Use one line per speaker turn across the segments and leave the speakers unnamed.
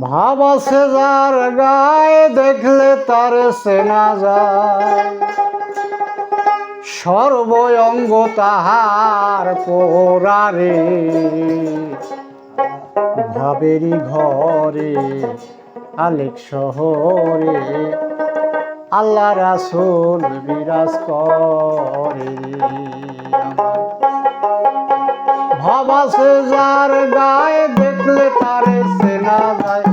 ভাবা সে যার গায়ে দেখলে তার সেনা যায়। সর্বঙ্গ তাহার পোরারে ভাবেরি ঘরে, আলেক শহরে, আল্লাহ রাসুল বিরাজ করে। ভাবাসে যার গায়ে দেখলে তারে সেনা যায়।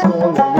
solo.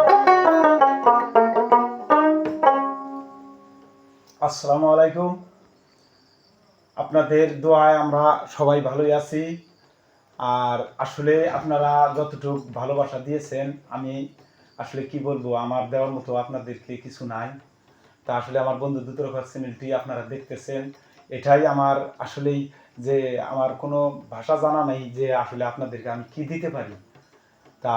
আসসালামু আলাইকুম। আপনাদের দোয়ায় আমরা সবাই ভালোই আছি। আর আসলে আপনারা যতটুকু ভালোবাসা দিয়েছেন, আমি আসলে কি বলব, আমার দেওয়ার মতো আপনাদেরকে কিছু নাই। তা আসলে আমার বন্ধু দুতরফার চ্যানেলটি আপনারা দেখতেছেন। এটাই আমার আসলেই যে আমার কোনো ভাষা জানা নেই যে আসলে আপনাদেরকে আমি কি দিতে পারি। তা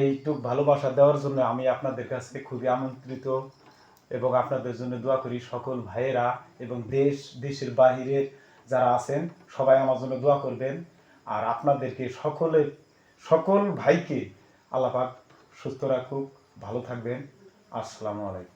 এইটুক ভালোবাসা দেওয়ার জন্য আমি আপনাদের কাছে খুবই আমন্ত্রিত। এবং আপনাদের জন্য দোয়া করি সকল ভাইয়েরা এবং দেশ, দেশের বাহিরে যারা আছেন, সবাই আমার জন্য দোয়া করবেন। আর আপনাদেরকে সকলে, সকল ভাইকে আল্লাপাক সুস্থ রাখুক, ভালো থাকবেন। আসসালামু আলাইকুম।